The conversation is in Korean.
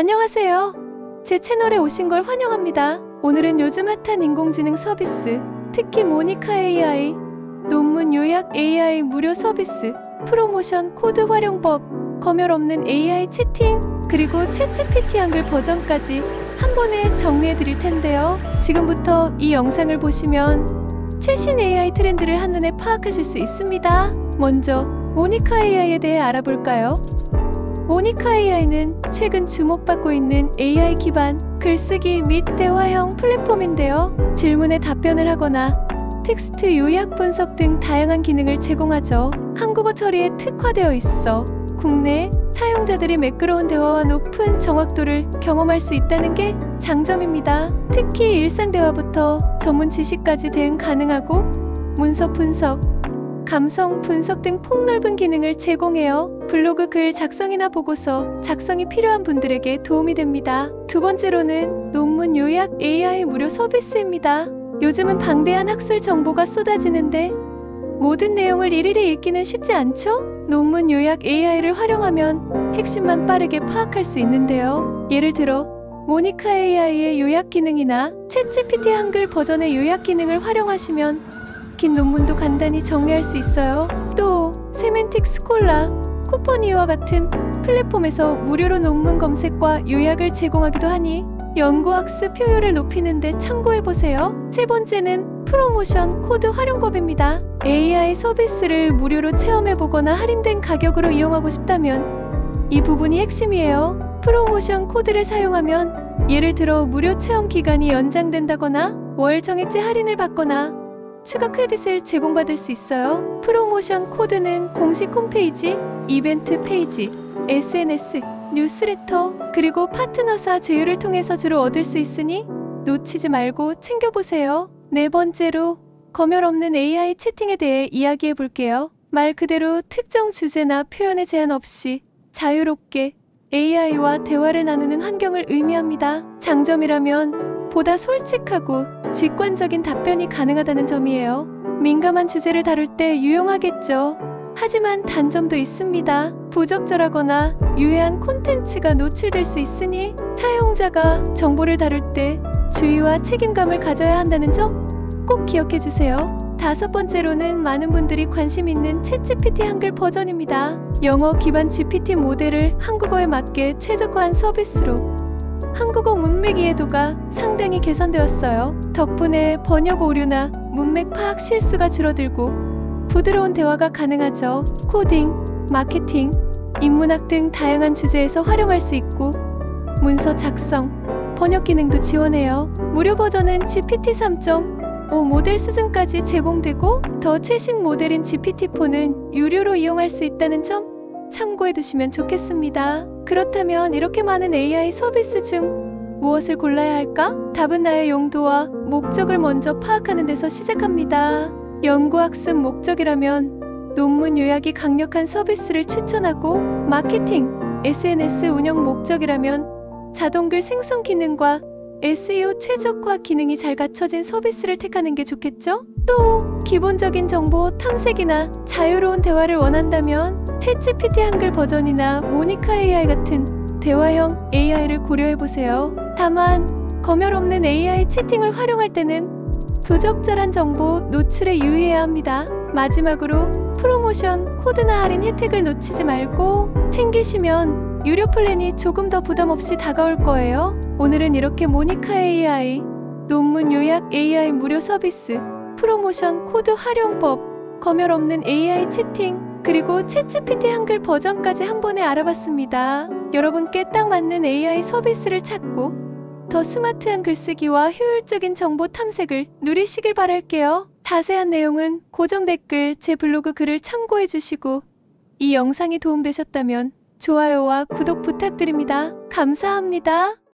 안녕하세요. 제 채널에 오신 걸 환영합니다. 오늘은 요즘 핫한 인공지능 서비스, 특히 모니카 AI, 논문 요약 AI 무료 서비스, 프로모션 코드 활용법, 검열 없는 AI 채팅, 그리고 챗GPT 한글 버전까지 한 번에 정리해 드릴 텐데요. 지금부터 이 영상을 보시면 최신 AI 트렌드를 한눈에 파악하실 수 있습니다. 먼저 모니카 AI에 대해 알아볼까요? 모니카 AI는 최근 주목받고 있는 AI 기반 글쓰기 및 대화형 플랫폼인데요. 질문에 답변을 하거나 텍스트 요약 분석 등 다양한 기능을 제공하죠. 한국어 처리에 특화되어 있어 국내 사용자들이 매끄러운 대화와 높은 정확도를 경험할 수 있다는 게 장점입니다. 특히 일상 대화부터 전문 지식까지 대응 가능하고 문서 분석, 감성 분석 등 폭넓은 기능을 제공해요. 블로그 글 작성이나 보고서 작성이 필요한 분들에게 도움이 됩니다. 두 번째로는 논문 요약 AI 무료 서비스입니다. 요즘은 방대한 학술 정보가 쏟아지는데 모든 내용을 일일이 읽기는 쉽지 않죠? 논문 요약 AI를 활용하면 핵심만 빠르게 파악할 수 있는데요. 예를 들어 모니카 AI의 요약 기능이나 챗GPT 한글 버전의 요약 기능을 활용하시면 긴 논문도 간단히 정리할 수 있어요. 또 세멘틱 스콜라, 쿠퍼니와 같은 플랫폼에서 무료로 논문 검색과 요약을 제공하기도 하니 연구 학습 효율을 높이는 데 참고해 보세요. 세 번째는 프로모션 코드 활용법입니다. AI 서비스를 무료로 체험해 보거나 할인된 가격으로 이용하고 싶다면 이 부분이 핵심이에요. 프로모션 코드를 사용하면 예를 들어 무료 체험 기간이 연장된다거나 월 정액제 할인을 받거나 추가 크레딧을 제공받을 수 있어요. 프로모션 코드는 공식 홈페이지, 이벤트 페이지, SNS, 뉴스레터, 그리고 파트너사 제휴를 통해서 주로 얻을 수 있으니 놓치지 말고 챙겨보세요. 네 번째로 검열 없는 AI 채팅에 대해 이야기해 볼게요. 말 그대로 특정 주제나 표현의 제한 없이 자유롭게 AI와 대화를 나누는 환경을 의미합니다. 장점이라면 보다 솔직하고 직관적인 답변이 가능하다는 점이에요. 민감한 주제를 다룰 때 유용하겠죠. 하지만 단점도 있습니다. 부적절하거나 유해한 콘텐츠가 노출될 수 있으니 사용자가 정보를 다룰 때 주의와 책임감을 가져야 한다는 점 꼭 기억해 주세요. 다섯 번째로는 많은 분들이 관심 있는 챗GPT 한글 버전입니다. 영어 기반 GPT 모델을 한국어에 맞게 최적화한 서비스로 한국어 문맥 이해도가 상당히 개선되었어요. 덕분에 번역 오류나 문맥 파악 실수가 줄어들고 부드러운 대화가 가능하죠. 코딩, 마케팅, 인문학 등 다양한 주제에서 활용할 수 있고 문서 작성, 번역 기능도 지원해요. 무료 버전은 GPT 3.5 모델 수준까지 제공되고 더 최신 모델인 GPT-4는 유료로 이용할 수 있다는 점 참고해 두시면 좋겠습니다. 그렇다면 이렇게 많은 AI 서비스 중 무엇을 골라야 할까? 답은 나의 용도와 목적을 먼저 파악하는 데서 시작합니다. 연구학습 목적이라면 논문 요약이 강력한 서비스를 추천하고 마케팅, SNS 운영 목적이라면 자동글 생성 기능과 SEO 최적화 기능이 잘 갖춰진 서비스를 택하는 게 좋겠죠? 또 기본적인 정보 탐색이나 자유로운 대화를 원한다면 챗GPT 한글 버전이나 모니카 AI 같은 대화형 AI를 고려해 보세요. 다만 검열 없는 AI 채팅을 활용할 때는 부적절한 정보 노출에 유의해야 합니다. 마지막으로 프로모션 코드나 할인 혜택을 놓치지 말고 챙기시면 유료 플랜이 조금 더 부담 없이 다가올 거예요. 오늘은 이렇게 모니카 AI, 논문 요약 AI 무료 서비스, 프로모션 코드 활용법, 검열 없는 AI 채팅, 그리고 챗GPT 한글 버전까지 한 번에 알아봤습니다. 여러분께 딱 맞는 AI 서비스를 찾고 더 스마트한 글쓰기와 효율적인 정보 탐색을 누리시길 바랄게요. 자세한 내용은 고정 댓글 제 블로그 글을 참고해 주시고 이 영상이 도움되셨다면 좋아요와 구독 부탁드립니다. 감사합니다.